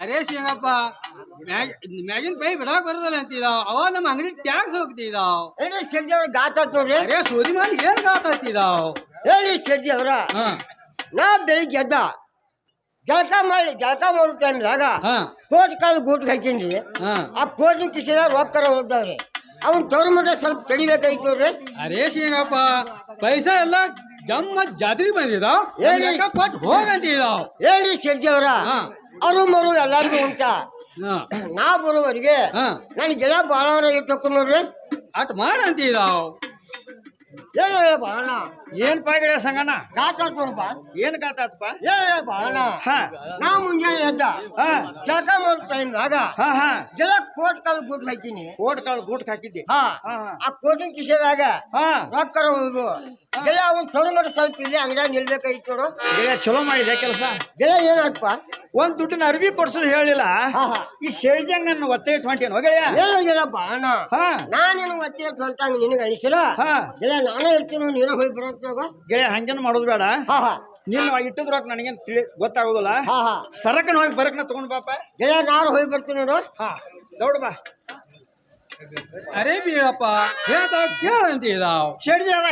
ಅರೇ ಶಿಂಗಪ್ಪ ಮ್ಯಾಗ್ ಮ್ಯಾಗಿನ ಪೈ ಬಿಡಾಕ್ ಬರೋದಲ್ಲ ಅಂತಿದಾವ್ ಅವ ನಮ್ಮ ಅಂಗಡಿ ಟ್ಯಾಕ್ಸ್ ಹೋಗ್ತಿದಾವ್ ಹೇಳಿ ಶೆಟ್ಟಿ ಅವ್ರ ಗಾತಾತ್ ನೋಡ್ರಿ ಅರೇ ಸೋದಿ ಮಾಡಿ ಏನ್ ಗಾತಾತಿದಾವ್ ಹೇಳಿ ಶೆಟ್ಟಿ ಅವ್ರ ಹಾ ನಾ ಬೆಳಿಗ್ಗೆ ಎದ್ದ ಜಳಕ ಮಾಡಿ ಜಳಕ ಮಾಡೋ ಟೈಮ್ದಾಗ ಹಾ ಕೋಟ್ ಕಾಲು ಗೂಟ್ ಹಾಕಿನ್ರಿ ಹಾ ಆ ಕೋಟಿನ ಕಿಸಿದಾಗ ರೊಕ್ಕರ ಹೋಗ್ತಾವ್ರಿ ಅವ್ನ ತವ್ರ ಮಟ್ಟ ಸ್ವಲ್ಪ ತಡಿಬೇಕಾಯ್ತು ನೋಡ್ರಿ ಅರೇ ಶಿಂಗಪ್ಪ ಪೈಸಾ ಎಲ್ಲ ಜಮ್ಮ ಜಾತ್ರೆಗೆ ಬಂದಿದಾವ್ ಏನ್ ಈ- ಕೊಟ್ಟು ಹೋಗಂತಿದಾವ್ ಹೇಳಿ ಶೆಟ್ಟಿ ಅವ್ರ ಹಾ ಅವರು ಮರು ಎಲ್ಲಾರ್ಗೂ ಉಂಟ? ನಾ ಬರುವವರಿಗೆ ಹಾ. ನನಗೆ ಬಾಳವರ ಬಾಳ ಇಟ್ಟು ನೋಡ್ರಿ. ಅಟ್ ಮಾಡಂತಿದಾವ್ ಏ ಬಾಣ ಏನ್ ಪಾಗಿಡ ಸಂಗನ ಗಾತಾತ್ ನೋಡಪ್ಪ ಏನ್ ಗಾತಾತ್ಪ ಏ ಬಾಣ ಹಾ. ನಾ ಮುಂಜಾನೆ ಎದ್ದ. ಜಳಕ ಮಾಡೋ ಹಾ ಹಾ. ಗೆಳ ಕೋಟ್ ಕಾಲ್ ಗೂಟ್ ಹಾಕಿನಿ ಕೋಟ್ ಕಾಲ್ ಗೂಟ್ ಹಾಕಿದ್ದೆ ಆ ಕೋಟಿನ ಕಿಸೆದಾಗ ಹಾ. ರೊಕ್ಕರ ಹೋಗುದು ಜಯ ಅವ್ನ ತವ್ರ ಮಟ್ಟ ಸ್ವಲ್ಪ ಇಲ್ಲಿ ಅಂಗಡಿಯಾಗ ನಿಲ್ಬೇಕಾಯ್ತು ನೋಡು. ಜಯ ಚಲೋ ಮಾಡಿದೆ ಕೆಲಸ. ಜಯ ಏನಾಗಪ್ಪ ಒಂದ್ ದುಡ್ಡಿನ ಅರ್ಬಿ ಕೊಡ್ಸೋದು ಹೇಳಿಲ್ಲ. ಈ ಶೇಳ್ಜಂಗ್ ನನ್ನ ಒತ್ತೆ ಇಟ್ಕೊಂಡೇನು ಹೋಗ್ಯಾ ಗೆಳೆಯ? ಏನು ಗೆಳ ಬಾಣ ಹಾ. ನಾನೇನು ಒತ್ತೆ ಹೊಂಟಂಗ ನಿನಗೆ ಅನಿಸಿಲ್ಲ? ಹಾ. ಗೆಳ ನಾನೇ ಇರ್ತೀನಿ ನೀನೇ ಹೋಗಿ ಬರೋತ್ತಾಗ ಗೆಳೆಯ ಹಂಗೇನು ಮಾಡೋದು ಬೇಡ. ಹಾ ಹಾ. ನಿನ್ನ ಇಟ್ಟದ ರೊಕ್ಕ ನನಗೇನು ತಿಳಿ ಗೊತ್ತಾಗೋದಿಲ್ಲ. ಹಾ ಹಾ. ಸರಕನ ಹೋಗಿ ಬರಕ್ನ ತಗೊಂಡ್ ಪಾಪ ಗೆಳೆಯ ನಾನು ಹೋಗಿ ಬರ್ತೀನಿ ನೋಡು. ಹಾ ದೌಡ್ ಬಾ. ಅರೇ ಬೀಳಪ್ಪ ಹೇಳ್ತಾವ್ ಕೇಳಂತಿದಾವ್. ಶೆಡ್ಜಿ ಅದ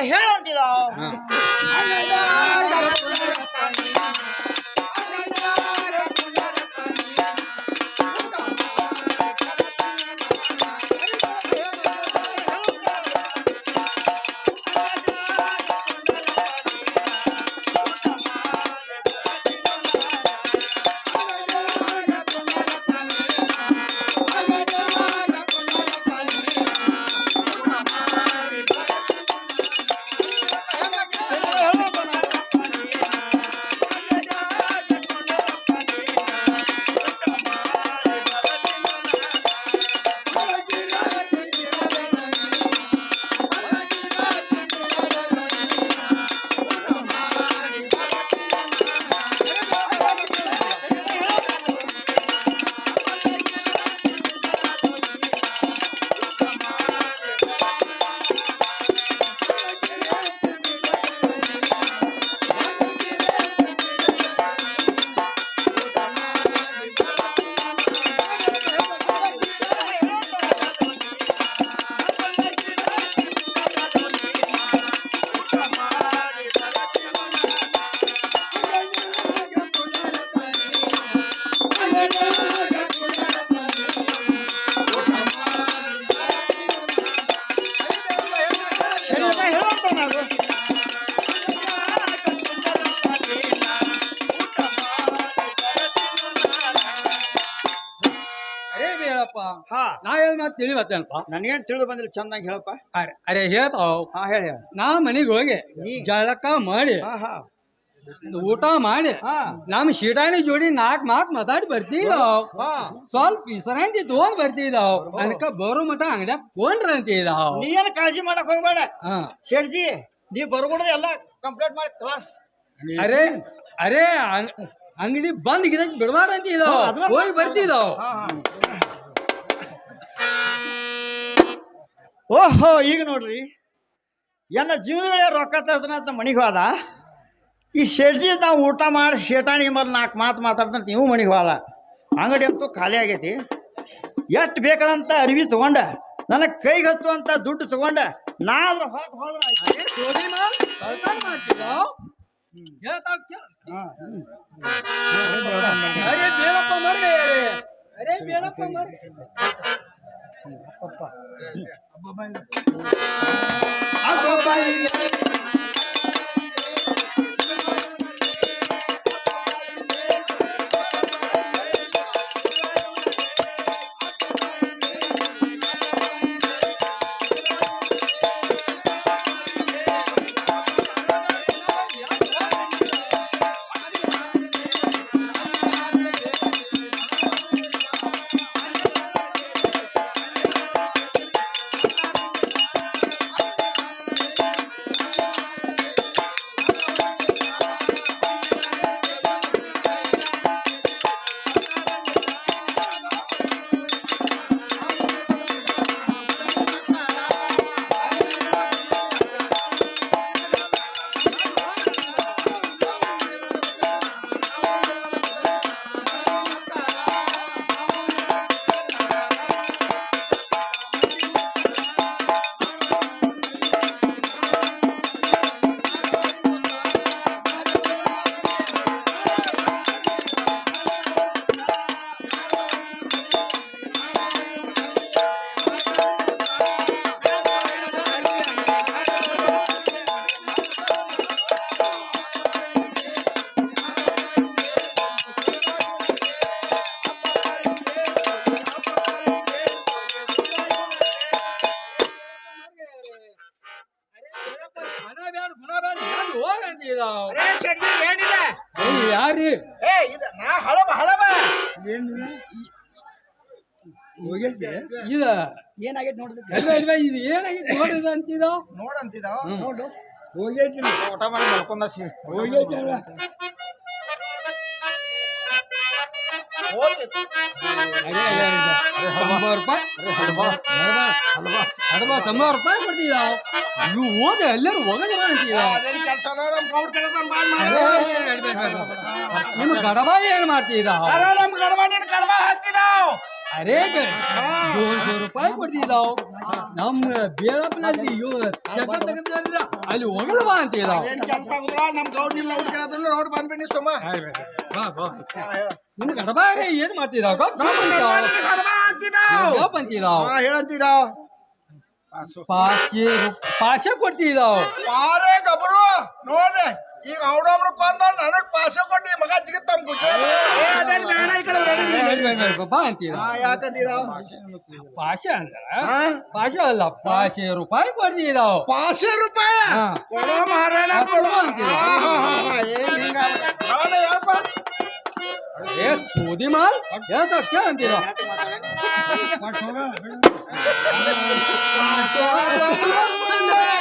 ತಿಳಿವತ್ತೇನಪ್ಪ? ನನಗೇನು ತಿಳಿದು ಬಂದಿಲ್ಲ ಚಂದಂಗೆ ಹೇಳಪ್ಪ. ಅರೆ ಅರೆ ಹೇಳ್ತಾವ್ ಹಾ ಹೇಳಿ ಹೇಳಿ. ನಾ ಮನೆಗೆ ಹೋಗಿ ಜಳಕ ಮಾಡಿ ಹಾ ಹಾ. ಊಟ ಮಾಡಿ ಹಾ. ನಮ್ಮ ಶೀಟಾನಿ ಜೋಡಿ ನಾಲ್ಕು ಮಾತು ಮಾತಾಡಿ ಬರ್ತೀವಿ ಹಾ. ಸ್ವಲ್ಪ ವಿಶ್ರಾಂತಿ ತಗೊಂಡ್ ಬರ್ತಿದ್ದಾವ್ ಅದಕ್ಕ ಬರೋ ಮಠ ಅಂಗಡ್ಯಾಗ ಕೊಂಡ್ರ ಅಂತಿದ್ದಾವ್ ನೀ ಏನು ಕಾಳಜಿ ಮಾಡಕ್ ಹೋಗ್ಬೇಡ. ಹಾ. ಶೇಡ್ಜಿ ನೀ ಬರ್ಕೊಡೋದು ಎಲ್ಲ ಕಂಪ್ಲೀಟ್ ಮಾಡಿ ಕ್ಲಾಸ್. ಅರೆ ಅರೆ ಅಂಗ್- ಅಂಗಡಿ ಬಂದ್ ಗಿರಕ್ ಬಿಡಬಾರ್ದು ಹೋಗಿ ಬರ್ತಿದ್ದಾವ್ ಹಾ ಹಾ. ಓಹೋ ಈಗ ನೋಡ್ರಿ. ಎನ್ನ ಜೀವನಗಳೇ ರೊಕ್ಕ ತರ್ತಾನೆ ಅಂತ ಮನೆಗೆ ಹೋದ? ಈ ಶೆಟ್ಜಿ ನಾವು ಊಟ ಮಾಡಿ ಶೇಟಾಣಿ ಮೇಲೆ ನಾಲ್ಕು ಮಾತು ಮಾತಾಡ್ತಂತ ನೀವು ಮನೆಗೆ ಹೋದ. ಅಂಗಡಿ ಅಂತೂ ಖಾಲಿ ಆಗೈತಿ. ಎಷ್ಟು ಬೇಕಾದಂತ ಅರಿವಿ ತಗೊಂಡ ನನಗೆ ಕೈಗೆ ಹತ್ತುವಂಥ ದುಡ್ಡು ತಗೊಂಡ ನಾ ಅದ್ರ ಹೋದ್ರೆ ಅಬ್ಬಬ್ಬಾ ಅಬ್ಬಬ್ಬಾ ಅಬ್ಬಬ್ಬಾ ನೋಡಿದ್ರೆ ಇದು ಏನಾಗಿತ್ತು? ನೋಡಿದ ಅಂತಿದ? ನೋಡಂತಿದಾವ. ನೋಡು. ಊಟ ಮಾಡಿ ತೊಂಬತ್ತು ರೂಪಾಯಿ ಹಡಬ ತೊಂಬತ್ತು ರೂಪಾಯಿ ಕೊಡ್ತಿದ್ದಾವ ಅಯ್ಯೋ ಹೋದ ಎಲ್ಲರೂ ಹೋಗದ ನಿಮ್ಮ ಗಡಬ ಏನ್ ಮಾಡ್ತಿದ್ದಾವ ಅರೇ ದೋನ್ಸೋ ರೂಪಾಯಿ ಕೊಡ್ತಿದ್ದಾವ್ ನಮ್ಮ ಬೇಳಪ್ಪನಲ್ಲಿ ಇವು ಚಟ ತೆಗೆದಿಲ್ಲ ಅಲ್ಲಿ ಹೋಗಲ್ಲ ಬಾ ಅಂತಿದ್ದಾವ್ ಕೆಲಸ ನಮ್ ಗೌಡ್ನಿಲ್ಲ ಹುಡುಕಾದ್ರೂ ನೋಡಿ ಬಂದ್ಬಿಡಿ ಸುಮ್ಮ ಬಾ ಬಾ ನಿನ್ನ ಗಡಬ ಏನ್ ಮಾಡ್ತಿದ್ದಾವ ಗಪ್ ಅಂತಿದ್ದಾವ್ ಹೇಳಂತೀರಾ ಪಾಶೆ ಪಾಶೆ ಕೊಡ್ತಿದ್ದಾವ್ ಬಾರೇ ಗಬ್ರು ನೋಡ್ರಿ ಈಗ ಅವಡೊಬ್ರು ಕೊಂದ ನನಗ್ ಪಾಸ ಕೊಟ್ಟಿ ಮಗ ಸಿಗುತ್ತಮ್ ಬೇಡ ಈ ಕಡೆ ಬೇಡ ಬಾ ಅಂತಿದ್ದಾವ್ ಯಾಕಂತೀರ ಪಾಶೆ ಅಂದ್ರ ಪಾಶೆ ಅಲ್ಲ ಪಾಶೆ ರೂಪಾಯಿ ಕೊಡ್ತಿದ್ದಾವ್ ಪಾಸೆ ರೂಪಾಯಿ ಹಾ. ಕೊಡೋ ಮಾರಾಯಣ ಹಾ, ಕೊಡೋ ಕೊಡು ಅಂತೀರ. ಹಾ, ಹಾ, ಹಾ, ಏನ್ ಹಿಂಗ ನಾಳೆ ಹೇಳಪ್ಪ ಏ ಸೋದಿ ಮಾಲ್ ಹೇಳ್ತಾ ಕೇಳ ಅಂತೀರ ಅರೇ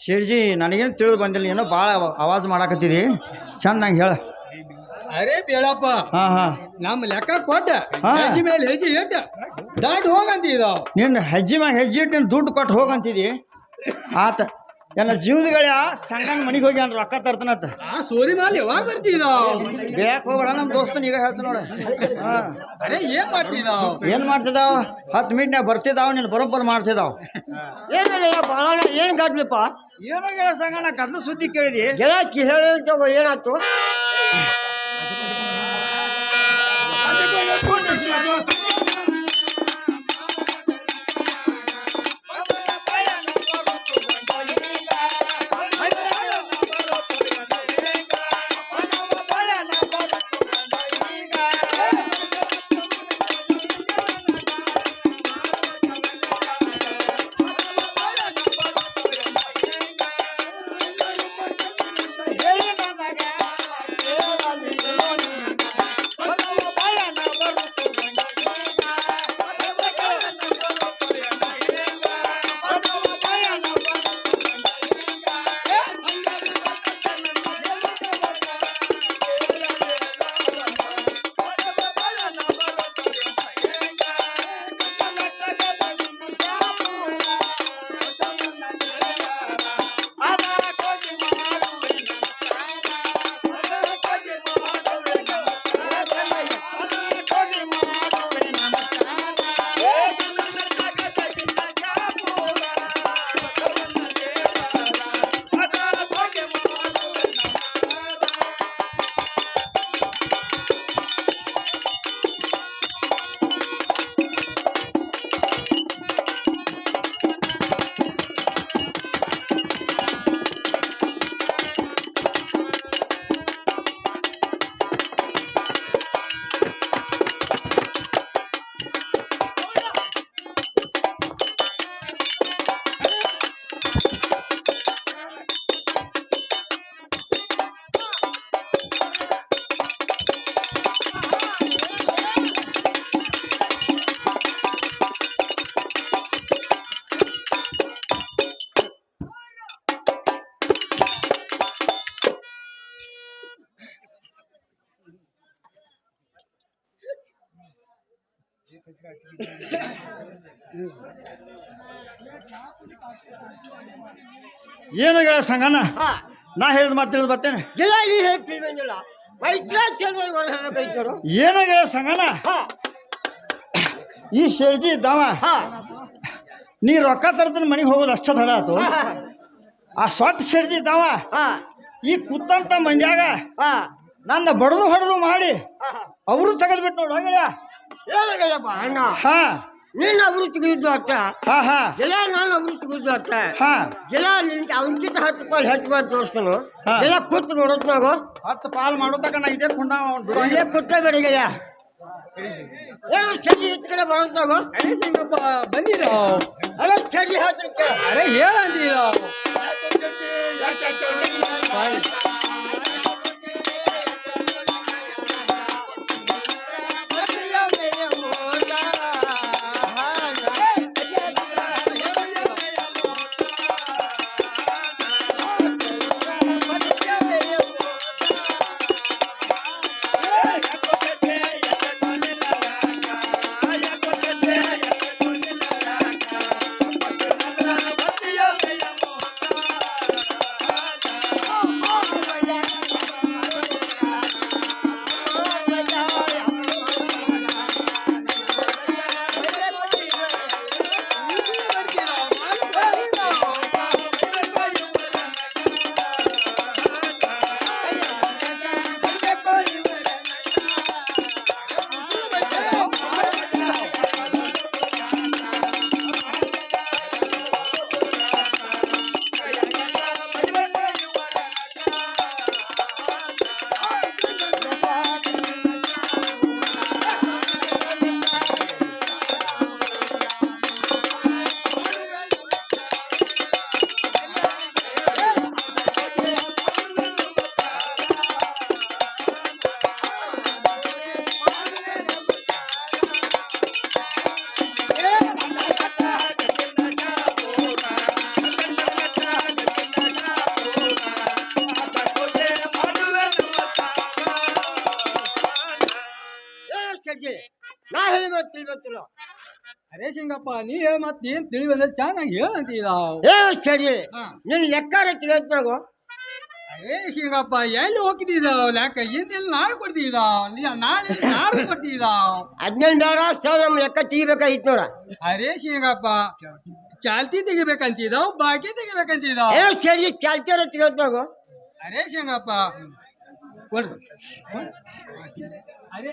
ಶೇಡ್ಜಿ ನನಗೇನು ತಿಳಿದು ಬಂದಿಲ್ಲ ಏನೋ ಭಾಳ ಆವಾಜ್ ಮಾಡಾಕತ್ತಿದಿ. ಚಂದ ನಂಗೆ ಹೇಳ. ಅರೇ ಬೇಳಪ್ಪ ಹಾ ಹಾ. ನಮ್ಮ ಲೆಕ್ಕ ಕೊಟ್ಟ ಹಾ. ಹೆಜ್ಜೆ ಮೇಲೆ ಹೆಜ್ಜೆ ಇಟ್ಟ ದಾಟ್ ಹೋಗಂತಿದ್ದಾವ್ ನಿನ್ನ ಹೆಜ್ಜೆ ಮ್ಯಾಗ ಹೆಜ್ಜೆ ಇಟ್ಟು ನೀನು ದುಡ್ಡು ಕೊಟ್ಟು ಹೋಗಂತಿದಿ. ಆತ ನನ್ನ ಜೀವದಗಳ ಸಂಗನ ಮನೆಗೆ ಹೋಗಿ ಅಂದ್ರೆ ರೊಕ್ಕ ತರ್ತನತ್ತ ಆ ಸೋರಿ ಮಾಲ್ ಯಾವಾಗ ನಾವು ಯಾಕೆ ಹೋಗ್ಬೇಡ ನಮ್ಮ ದೋಸ್ತನ ಈಗ ಹೇಳ್ತಾನ ನೋಡ. ಹಾ. ಅರೇ ಏನ್ ಮಾಡ್ತಿದ್ದಾವ್ ಹತ್ ಮಾಡ್ತಿದ್ದಾವ ಹತ್ತು ಮಿನಿಟ್ನಾಗ ಬರ್ತಿದ್ದಾವ ನೀನು ಬರೋಬ್ಬರ ಮಾಡ್ತಿದ್ದಾವ ಏನಿಲ್ಲ ಬಾಳ ಏನ್ ಗದ್ಲಪ್ಪ? ಏನೋ ಹೇಳ ನಾ ಕದ್ಲು ಸುದ್ದಿ ಕೇಳಿದಿ. ಗೆಳಕಿ ಹೇಳಿರ್ತವ ಏನಾಯ್ತು? ಹಾ. ನಾ ಹೇಳಿದ ಮಾತು ತಿಳಿದು ಬರ್ತೇನೆ. ಇಲ್ಲ ನೀ ಚಂದ್ರ ಹಾ. ಈ ಶೇಜಿ ಇದ್ದಾವ? ಹಾ. ನೀ ರೊಕ್ಕ ತರ್ತಾನೆ ಮನೆಗೆ ಹೋಗೋದು ಅಷ್ಟ ದಡ ಆತು. ಆ ಸೊಟ್ಟ ಶೇಜಿ ಇದ್ದಾವ? ಈ ಕುತ್ತಂತ ಮಂದ್ಯಾಗ ನನ್ನ ಬಡದು ಹೊಡೆದು ಮಾಡಿ ಅವರು ತೆಗೆದ್ಬಿಟ್ಟು ನೋಡು ಹಂಗಯ್ಯ ಅಣ್ಣ. ಹಾ. ನೀನು ಅವರು ಇದ್ದು ಅರ್ಥ ಹಾ ಹಾ ಗೆಳೆಯ ನಾನು ಅವರು ಇದ್ದು ಅರ್ಥ ಹಾ ಗೆಳೆಯ ನಿನ್ಗೆ ಅವನಕ್ಕಿಂತ ಹತ್ತು ಪಾಲ್ ಹೆಚ್ಚು ಮಾಡಿ ತೋರಿಸ್ತಾನು ಹಾ. ಗೆಳೆಯ ಕೂತು ನೋಡೋದು ನಾವು ಹತ್ತು ಪಾಲ್ ಮಾಡೋದಾಗ ನಾ ಇದೇ ಕುಂಡ ಇಲ್ಲೇ ಕೂತ ಬೇಡ ಗೆಳೆಯ ಏನು ಚಡಿ ಇತ್ತ ಕಡೆ ಬರೋಂತಾಗು ಅರೆ ಸಿಂಗಪ್ಪ ಬಂದಿರೋ ಅಲ್ಲ ಚಡಿ ಅರೆ ಮತ್ತೆ ಏನ್ ತಿಳಿ ಬಂದ್ರೆ ಚೆನ್ನಾಗಿ ಹೇಳಂತೀರಾವ್ ಏ ಸರಿ. ನಿನ್ ಲೆಕ್ಕಾರ ತೆಗೆದ್ನಾಗು ಅರೇ ಶಿಂಗಪ್ಪ ಎಲ್ಲಿ ಹೋಗ್ತಿದ್ದಾವ್ ಲೆಕ್ಕ ಏನಿಲ್ಲ ನಾಳೆ ಕೊಡ್ತಿದ್ದಾವ್ ನೀ ನಾಳೆ ನಾಳೆ ಕೊಡ್ತಿದ್ದಾವ್ ಹದಿನೆಂಟು ಸಾವಿರ ಲೆಕ್ಕ ತೆಗಿಬೇಕಾಗಿತ್ತು ನೋಡ. ಅರೇ ಶಿಂಗಪ್ಪ ಚಾಲ್ತಿ ತೆಗಿಬೇಕಂತಿದ್ದಾವ್ ಬಾಕಿ ತೆಗಿಬೇಕಂತಿದ್ದಾವ್ ಏ ಸರಿ ಚಾಲ್ತಿ ತೆಗೆದ್ನಾಗು ಅರೇ ಶಿಂಗಪ್ಪ ಕೊಡ್ರಿ ಅರೆ.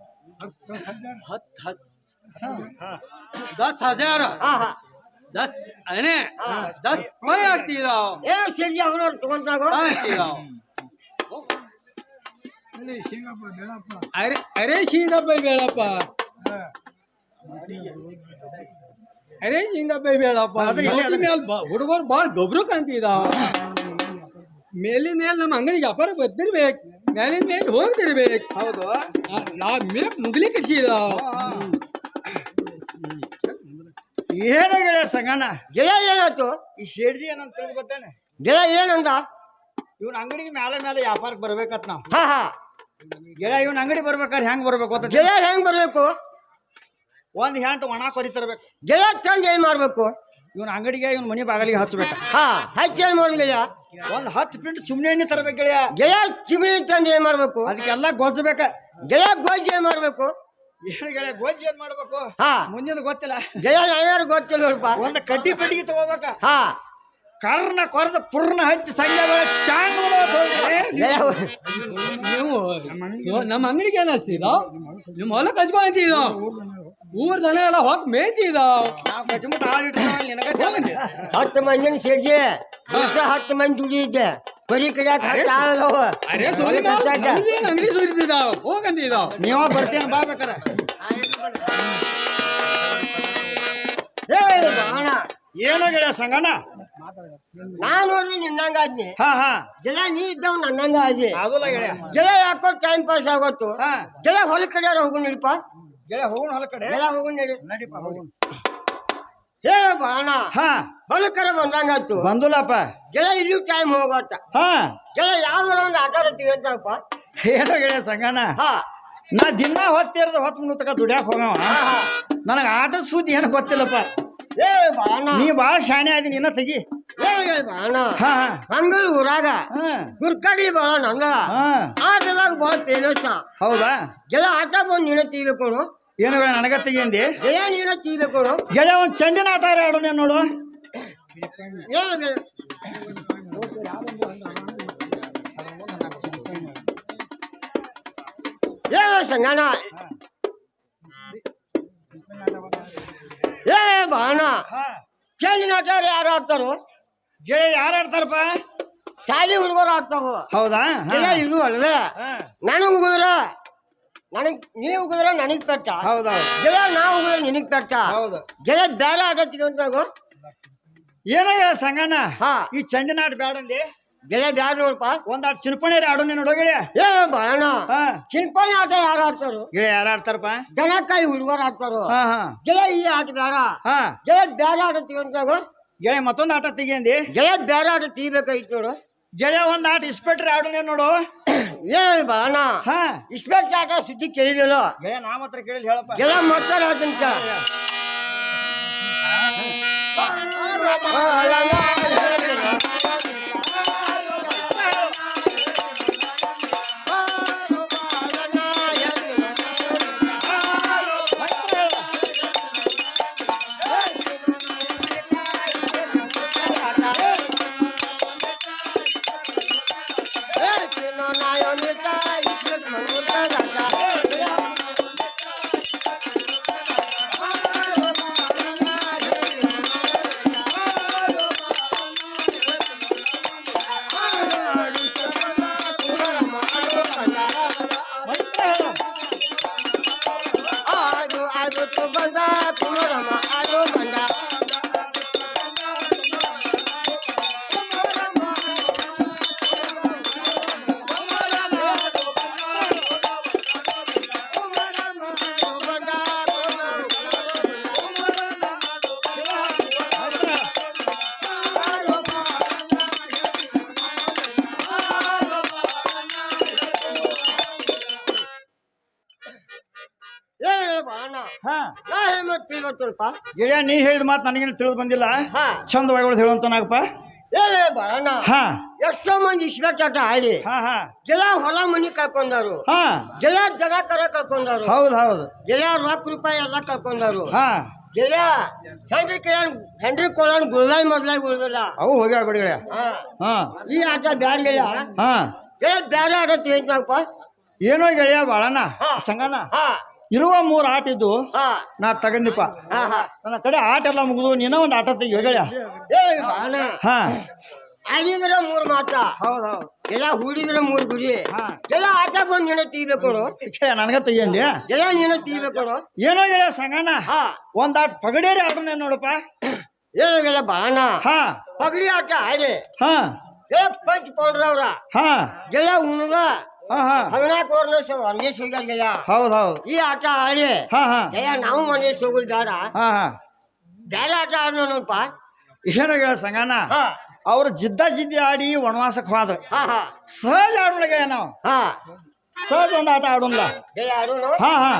ಹಾ ಹತ್ ಹತ್ ದಸ್ ಹಜಾರ್ ಹಾ ಹಾ ದಸ್ ಅಣೆ ದಸ್ ಪೈ ಆಗ್ತಿದಾವ್ ಏ ಚಡ್ಡಿ ಅವನವ್ರು ತಗೊಂತಾಗು ತಾ ಅಂತಿದಾವ್ ಅಲ್ಲಿ ಶೇಂಗಪ್ಪ ಬೆಳಪ್ಪ ಅರೆ ಅರೆ ಶೇಂಗಪ್ಪ ಬೇಡಪ್ಪ ಅರೆ ಶೇಂಗಪ್ಪ ಬೇಡಪ್ಪ ಅದ್ರ ಇಲ್ಲೇ ಅದ. ಮೇಲೆ ಹುಡುಗರು ಭಾಳ ಗೊಬ್ರು ಕಾಣ್ತಿದಾವ್ ಮೇಲಿನ ಮೇಲೆ ನಮ್ಮ ಅಂಗಡಿಗೆ ವ್ಯಾಪಾರ ಬದ್ದಿರ್ಬೇಕು ಮೇಲಿನ ಮೇಲೆ ಹೋಗ್ತಿರ್ಬೇಕು. ಹೌದು. ನಾ ಮೇಲೆ ಮುಗ್ಲಿ ಕಟ್ಸಿದಾವ್ ಏನು ಹೇಳ ಸಂಗನ ಗೆಳೆಯ ಏನಾಯ್ತು? ಈ ಶೇಡ್ಜಿ ಏನಂತ ತಿಳಿದು ಬರ್ತೇನೆ. ಗೆಳೆಯ ಏನಂದ? ಇವ್ನ ಅಂಗಡಿಗೆ ಮೇಲೆ ಮೇಲೆ ವ್ಯಾಪಾರಕ್ಕೆ ಬರ್ಬೇಕತ್ ನಾವು. ಹಾ ಹಾ. ಗೆಳೆಯ ಇವ್ನ ಅಂಗಡಿ ಬರ್ಬೇಕಾದ್ರೆ ಹೆಂಗ್ ಬರ್ಬೇಕು ಅಂತ ಜಯ ಹೆಂಗ್ ಬರ್ಬೇಕು? ಒಂದ್ ಹೆಂಟು ಒಣ ಕೊರಿ ಜಯ ಗೆಳೆಯ ತಂದು ಏನ್ ಮಾಡ್ಬೇಕು? ಇವ್ನ ಅಂಗಡಿಗೆ ಇವನ್ ಮನಿ ಬಾಗಲಿಗೆ ಹಚ್ಬೇಕು. ಹಾ ಹಚ್ಚಿ ಏನ್ ಮಾಡೋದು ಗೆಳೆಯ? ಒಂದ್ ಹತ್ತು ಪಿಂಟ್ ಸುಮ್ನೆ ಎಣ್ಣೆ ತರಬೇಕು ಗೆಳೆಯ. ಗೆಳೆಯ ಚಿಮಣಿ ತಂದು ಏನ್ ಮಾಡ್ಬೇಕು? ಅದಕ್ಕೆಲ್ಲ ಗೊಜ್ಜಬೇಕ. ಗೆಳೆಯ ಗೊಜ್ಜ ಏನ್ ಮಾಡ್ಬೇಕು? ಏನು ಗೆಳೆಯ ಗೊಜ್ಜಿ ಏನ್ ಮಾಡ್ಬೇಕು? ಹಾ. ಮುಂದಿನ ಗೊತ್ತಿಲ್ಲ. ಗೆಳೆಯ ಯಾರು ಗೊತ್ತಿಲ್ಲ ನೋಡಪ್ಪ. ಒಂದ್ ಕಡ್ಡಿ ಪೆಟ್ಟಿಗೆ ತಗೋಬೇಕ. ಹಾ. ಕರ್ನ ಕೊರದ ಹಚ್ಚಿ ಸಂಜೆ ವೇಳೆ ಚಾಂಗ್ ನೀವು ನಮ್ಮ ಅಂಗಡಿಗೆ ಏನ್ ಹಚ್ತಿದಾವ್ ನಿಮ್ಮ ಹೊಲ ಕಚ್ಕೊ ಅಂತಿದಾವ್ ಊರ್ ದನ ಎಲ್ಲ ಹೋಗ್ ಮೇಯ್ತಿ ಹತ್ತು ಮಂದಿನ ಸೇರಿಸಿ ದಿವಸ ಹತ್ತು ಮಂದಿ ದುಡಿಯಿದ್ದೆ ಬರೀ ಕಡಿಯಾಕ ಅರೆ ಅಂಗಡಿ ಸುರಿದಿದಾವ್ ಹೋಗಂದಿದಾವ್ ನೀವ ಬರ್ತೀನ ಬಾ ಬೇಕಾರ. ಸಂಗಣ್ಣ? ನಾನ್ ನಿನ್ನಂಗ ಆದ್ನಿ. ಹಾ ಹಾ. ಗೆಳ ನೀ ಇದ್ದವ್ ನನ್ನಂಗ ಆದ್ನಿ ಜಲ ಯಾಕೋ ಟೈಮ್ ಪಾಸ್ ಆಗೋತು ಜಲ ಹೊಲ ಕಡೆಯವ್ರ ಹೋಗು ನಡಿಪ ಗೆಳೆಯ ಹೋಗೋಣ ಹೊಲ ಕಡೆ. ಎಲ್ಲ ಹೋಗು ನಡಿ ನಡಿಪ ಹೋಗೋಣ. ಏ ಬಾಣ ಹಾ. ಹೊಲ ಕಡೆ ಬಂದಂಗಾತು. ಬಂದುಲಪ್ಪ ಗೆಳ ಇಲ್ಲಿ ಟೈಮ್ ಹೋಗತ್ತ. ಹಾ. ಗೆಳ ಯಾವ್ದಾರ ಒಂದು ಆಟ ಅಂತಪ್ಪ ಏನೋ ಗೆಳೆ ಸಂಗಣ್ಣ. ಹಾ. ನಾ ದಿನ ಹೊತ್ತಿರದ ಹೊತ್ತು ಮುನ್ನತಕ ದುಡ್ಯಾಕ ಹೋಗವ ಹಾ ಹಾ. ನನಗ ಆಟದ ಸುದ್ದಿ ಏನು ಗೊತ್ತಿಲ್ಲಪ್ಪ. ಏ ಬಾಣ. ನೀ ಬಾಳ ಶಾಣೆ ಆದಿ ನಿನ್ನ ತೆಗಿ. ಹಾ ಹಂಗಲ್ ಊರಾಗ ಹಾ. ಗುರ್ಕಡಿ ಬಾಳ ನಂಗ. ಹಾ. ಆಟದಾಗ ಬಾಳ ಫೇಮಸ್ ಹೌದಾ? ಗೆಳ ಆಟ ಬಂದು ನೀನ ತೀಬೇಕು ಏನು ನನಗ ತೆಗಿಯಂದಿ ಗೆಳ ನೀನ ತೀಬೇಕು ಗೆಳೆಯ ಒಂದ್ ಚಂಡಿನ ಆಟ ಆಡು ನೀನು ನೋಡು. ಏನು? ಗೆಳ ಏ ಸಂಗಣ ಏ ಬಾಣ. ಚಂಡಿನ ಆಟ ಯಾರು ಆಡ್ತಾರೋ? ಗೆಳೆ ಯಾರು ಆಡ್ತಾರಪ್ಪ? ಶಾಲಿ ಹುಡುಗರು ಆಡ್ತಾವ. ಹೌದಾ? ಇಲ್ಲ ಗೆಳ ಇದು ಅಲ್ವೇ ನನಗೆ ಉಗಿದ್ರ ನನಗ್ ನೀ ಉಗಿದ್ರ ನನಗ್ ಪೆಟ್ಟ ಹೌದಾ ಜಯ ನಾ ಉಗಿದ್ರ ನಿನಗ್ ಪೆಟ್ಟ ಹೌದು. ಜಯ ಬೇರೆ ಆಟ ಅಂತ ಏನೋ ಹೇಳ ಸಂಗಣ್ಣ. ಹಾ. ಈ ಚಂಡಿನ ಆಟ ಬ್ಯಾಡಂದಿ. ಜಯ ಬ್ಯಾಡ ನೋಡಪ್ಪ. ಒಂದಾಟ ಆಟ ಚಿನ್ಪಣಿ ಆಡು ನೀನು ನೋಡು ಗೆಳೆಯ ಏ ಬಾಣ ಹಾ. ಚಿನ್ಪಣಿ ಆಟ ಯಾರು ಆಡ್ತಾರು ಗೆಳೆ ಯಾರು ಆಡ್ತಾರಪ್ಪ? ಜನಕ್ಕಾಗಿ ಹುಡುಗರು ಆಡ್ತಾರು ಹಾ ಹಾ. ಜಯ ಈ ಆಟ ಬೇಡ ಹಾ. ಗೆಳ ಬೇರೆ ಆಟ ತಗೊಂತಾಗ ಜಯ ಮತ್ತೊಂದು ಆಟ ತೆಗಿಯಂದಿ. ಜಯ ಬೇರೆ ಆಟ ತೆಗಿಬೇಕಾಗಿತ್ತು ನೋಡು. ಗೆಳೆಯ ಒಂದ್ ಆಟ ಇಸ್ಪೆಟ್ರೆ ಆಡು ನೀನು ನೋಡು. ಏ ಬಾಣ ಹಾ. ಇಸ್ಪೆಕ್ಟ್ ಆಟ ಸುದ್ದಿ ಕೇಳಿದಿಲ್ಲ ಗೆಳೆಯ ನಾ ಮಾತ್ರ ಕೇಳಿ. ಹೇಳಪ್ಪ ಆತಂಕ ಆಡು ನಾ ಹೇಮತ್ ತಿಳ್ಕೊಳ್ತಲ್ಪ ನೀ ಹೇಳಿದ ಮಾತು ನನಗೇನು ತಿಳಿದು ಬಂದಿಲ್ಲ? ಹಾ. ಚಂದವಾಗಿ ಹೇಳುವಂತನಾಗಪ್ಪ ಏ ಬಾಣ. ಹಾ. ಎಷ್ಟೋ ಮಂದಿ ಇಸ್ಪೆಕ್ಟ್ ಆಡಿ ಹಾ ಹಾ. ಗೆಲ ಹೊಲ ಮನಿ ಕಳ್ಕೊಂಡಾರು. ಹಾ. ಗೆಲ ಜನ ಕರ ಕಳ್ಕೊಂಡಾರು. ಹೌದು ಹೌದು. ಗೆಲ ರೊಕ್ಕ ರೂಪಾಯಿ ಎಲ್ಲ ಕಳ್ಕೊಂಡಾರು. ಹಾ. ಗೆಲ ಹೆಂಡ್ರಿ ಕೇಳನ್ ಹೆಂಡ್ರಿ ಕೊಳನ್ ಗುಳ್ದಾಯಿ ಮೊದ್ಲಾಗಿ ಉಳ್ದಿಲ್ಲ. ಅವು ಹೋಗ್ಯಾವ ಬಿಡಿ ಗೆಳೆಯ. ಹಾ. ಹಾ. ಈ ಆಟ ಬ್ಯಾಡ್ಲಿಲ್ಲ ಹಾ. ಏ ಬ್ಯಾರೆ ಆಟ ತಿಂತಪ್ಪ ಏನೋ ಗೆಳೆಯ ಬಾಳಣ್ಣ ಹಾ. ಸಂಗಣ್ಣ. ಹಾ. ಇರುವ ಮೂರು ಆಟ ಇದ್ದು ಹಾ. ನಾ ತಗಂದಿಪ್ಪ ಹಾ ಹಾ. ನನ್ನ ಕಡೆ ಆಟ ಎಲ್ಲ ಮುಗಿದು ನೀನ ಒಂದು ಆಟ ತೆಗಿ ಹೇಳ ಏ ಬಾಣ. ಹಾ. ಆಡಿದ್ರ ಮೂರ್ ಮಾತ ಹೌದು ಹೌದು. ಎಲ್ಲ ಹೂಡಿದ್ರೆ ಮೂರ್ ಗುರಿ. ಹಾ. ಎಲ್ಲ ಆಟ ಬಂದ್ ನೀನ ತೀಬೇಕು ನೋಡು. ಗೆಳೆಯ ನನಗ ತೆಗಿಯಂದೆ ಎಲ್ಲ ನೀನ ತೀಬೇಕು ನೋಡು. ಏನೋ ಹೇಳ ಸಂಗಣ್ಣ. ಹಾ. ಒಂದ್ ಆಟ ಪಗಡೇರಿ ಆಟ ನೀನು ನೋಡಪ್ಪ. ಏನಾಗಲ್ಲ ಬಾಣ. ಹಾ. ಪಗಡಿ ಆಟ ಹಾಗೆ. ಹಾ. ಏ ಪಂಚ್ ಅವ್ರ. ಹಾ. ಗೆಲ್ಲ ಉಣ್ಗ ಹದಿನಾಲ್ಕು ವರ್ಷ ಒಂದೇಶ್ ಹೋಗ್ಯಾರ ಗೆಲ್ಲ ಹೌದು ಹೌದು. ಈ ಆಟ ಆಡಿ ಗೆಲ್ಲ ನಾವು ಒಂದೇಶ್ ಹೋಗುದಾರ ಬೇಡ ಹಾ ಹಾ. ಬೇರೆ ಆಟ ಆಡೋಣಪ್ಪ ಪಾ ಇಶನಗಳ ಸಂಗಣ್ಣ ಹಾ. ಅವ್ರು ಜಿದ್ದ ಜಿದ್ದಿ ಆಡಿ ವನವಾಸಕ್ಕೆ ಹೋದ್ರ. ಹಾ ಹಾ. ಸಹಜ ಆಡೋಣ ನಾವು. ಹಾ. ಸಹಜ ಒಂದು ಆಟ ಆಡೋಣ ಹಾ ಹಾ.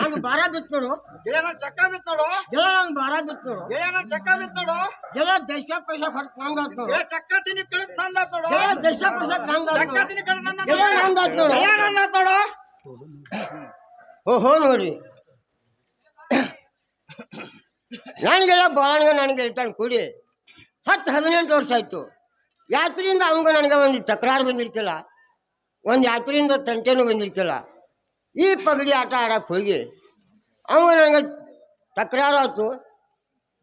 ನಾನು ಬಾರ ಬಿತ್ ನೋಡು ಗೆಳೆಯನ ಚಕ್ಕ ಬಿತ್ ನೋಡು ಗೆಳೆಯ ಬಾರ ಬಿತ್ ನೋಡು ಚಕ್ಕ ಬಿತ್ ನೋಡು ಗೆಳೆಯ ದೇಶ ಪೈಸ ಹೊರತು ನಂಗ ಚಕ್ಕ ತಿನಿ ಕಡೆ ನಂದ ಆತ್ ನೋಡು ಗೆಳೆಯ ಚಕ್ಕ ತಿನಿ ಕಡೆ ನನ್ನ ಗೆಳೆಯ ನಂದ ಆತ್ ಓಹೋ ನೋಡಿ. ನನಗೆಲ್ಲ ಬಾಣಗ ನನಗೆ ಇತ್ತಾನೆ ಕೂಡಿ. ಹತ್ತು ಹದಿನೆಂಟು ವರ್ಷ ಆಯ್ತು. ಯಾತ್ರಿಯಿಂದ ಅವಂಗ ನನಗೆ ಒಂದು ತಕರಾರು ಬಂದಿರ್ತಿಲ್ಲ. ಒಂದು ಯಾತ್ರೆಯಿಂದ ತಂಟೆನೂ ಬಂದಿರ್ತಿಲ್ಲ. ಈ ಪಗಡಿ ಆಟ ಆಡಕ್ಕೆ ಹೋಗಿ ಅವನು ನನಗೆ ತಕರಾರು ಆಯ್ತು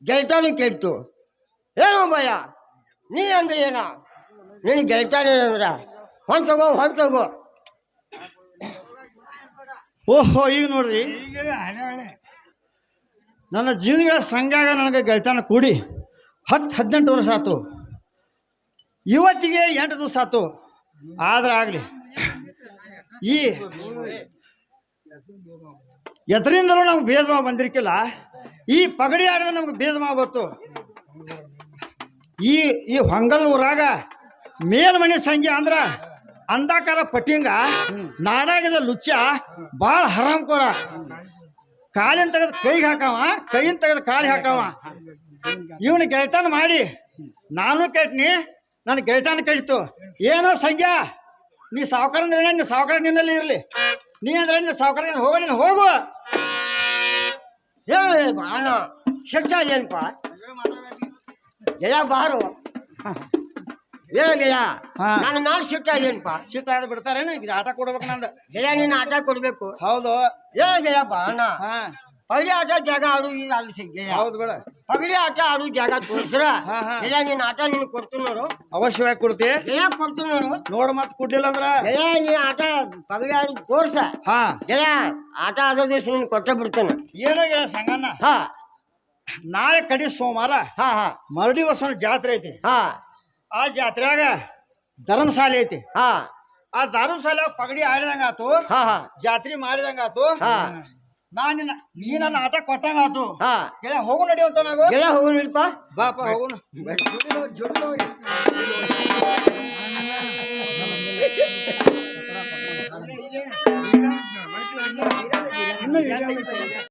ಗೆಲ್ತಾನು ಕೇಳ್ತು. ಏನು ಭಯ? ನೀ ಅಂದ್ರೆ ಏನ? ನಿನಗೆ ಗೆಲ್ತಾನೆ ಅಂದ್ರ? ಹೊಂಟೋಗೋ ಹೊಂಟೋಗೋ ಓಹೋ, ಈಗ ನೋಡ್ರಿ. ನನ್ನ ಜೀವನಗಳ ಸಂಘಾಗ ನನಗೆ ಗೆಳ್ತಾನ ಕೂಡಿ ಹತ್ತು ಹದಿನೆಂಟು ವರ್ಷ ಆತು ಇವತ್ತಿಗೆ ಎಂಟು ದಿವಸ ಆತು ಆದ್ರೆ ಆಗಲಿ. ಈ ಎದರಿಂದಲೂ ನಮ್ಗೆ ಭೇದ ಭಾವ ಬಂದಿರ್ಕಿಲ್ಲ. ಈ ಪಗಡಿ ಆಡಿದ ನಮ್ಗೆ ಭೇದ ಭಾವ ಗೊತ್ತು ಈ ಈ ಹೊಂಗಲ್ ಊರಾಗ ಮೇಲ್ಮನೆ ಸಂಖ್ಯೆ ಅಂದ್ರ ಅಂದಾಕಾರ ಪಟ್ಟಿಂಗ ನಾಡಾಗಿದ ಲುಚ್ಚ ಭಾಳ ಹರಾಮ್ಕೋರ. ಕಾಲಿನ ತೆಗೆದ ಕೈಗೆ ಹಾಕವ ಕೈಯಿಂದ ತೆಗೆದು ಕಾಲಿ ಹಾಕವ. ಇವನು ಗೆಳತನ ಮಾಡಿ, ನಾನು ಕೆಟ್ನಿ ನನ್ನ ಗೆಳತನ ಕೆಡ್ತು ಏನೋ ಸಂಖ್ಯಾ ನೀ ಸಾವುಕಾರ ಅಂದ್ರೆ ನೀ ಸಾವುಕಾರ ನಿನ್ನಲ್ಲಿ ಇರಲಿ. ನೀ ಅಂದ್ರೆ ನೀ ಸಾವುಕಾರ ಹೋಗು ನೀನು ಹೋಗು. ಏ ಬಾಣ ಶಕ್ತ ಏನಪ್ಪ ಜಯ ಬಾರು. ಏ ಗೆಯ ಹಾ. ನಾನು ಶಿಟ್ಟ ಏನಪ್ಪ ಶೀತ ಆದ ಬಿಡ್ತಾರೇನು ಈಗ ಆಟ ಕೊಡ್ಬೇಕು ನಂದು. ಜಯ ನೀನು ಆಟ ಕೊಡ್ಬೇಕು. ಹೌದು. ಏ ಗೆಯ ಬಾಣ. ಹಾ. ಆಟ ಜಾಗ ಆಡು ಈಗ ಅಲ್ಲಿ ಸಿಗ್ಯಾ ಹೌದು ಬೇಡ. ಪಗಡಿ ಆಟ ಆಡು ಜಾಗ ತೋರ್ಸ್ರ. ಹಾ, ಹಾ. ಇಲ್ಲ ನೀನ್ ಆಟ ನೀನು ಕೊಡ್ತೀನಿ ನೋಡು. ಅವಶ್ಯವಾಗಿ ಕೊಡ್ತಿ? ಏ ಕೊಡ್ತೀನಿ ನೋಡು. ನೋಡ್ ಮತ್ತೆ ಕೊಡ್ಲಿಲ್ಲ ಅಂದ್ರ? ಗೆಯ ನೀ ಆಟ ಪಗಡಿ ಆಡು ತೋರ್ಸ. ಹಾ. ಗೆಯ ಆಟ ಆದ ದಿವಸ ನೀನ್ ಕೊಟ್ಟೆ ಬಿಡ್ತೇನೆ. ಏನೋ ಗೆಳ ಸಂಗಣ್ಣ? ಹಾ. ನಾಳೆ ಕಡಿ ಸೋಮವಾರ ಹಾ ಹಾ. ಮರಡಿ ವರ್ಷ ಜಾತ್ರೆ ಐತಿ. ಹಾ. ಆ ಜಾತ್ರೆಯಾಗ ಧರ್ಮಶಾಲೆ ಐತಿ. ಹಾ. ಆ ಧರ್ಮಶಾಲೆ ಪಗಡಿ ಆಡಿದಂಗ ಆತು ಹಾ ಹಾ. ಜಾತ್ರೆ ಮಾಡಿದಂಗ ಆತು ಹಾ. ನಾ ನಿನ್ನ ನೀ ನನ್ನ ಆಟ ಕೊಟ್ಟಂಗ ಆತು. ಹಾ. ಕೆಳ ಹೋಗು ನಡಿಯುವಂತ ನಾವು ಗೆಯ ಹೋಗ್ಲಿಲ್ಪ ಬಾಪ ಹೋಗುನು ಇನ್ನೂ ಇದೆ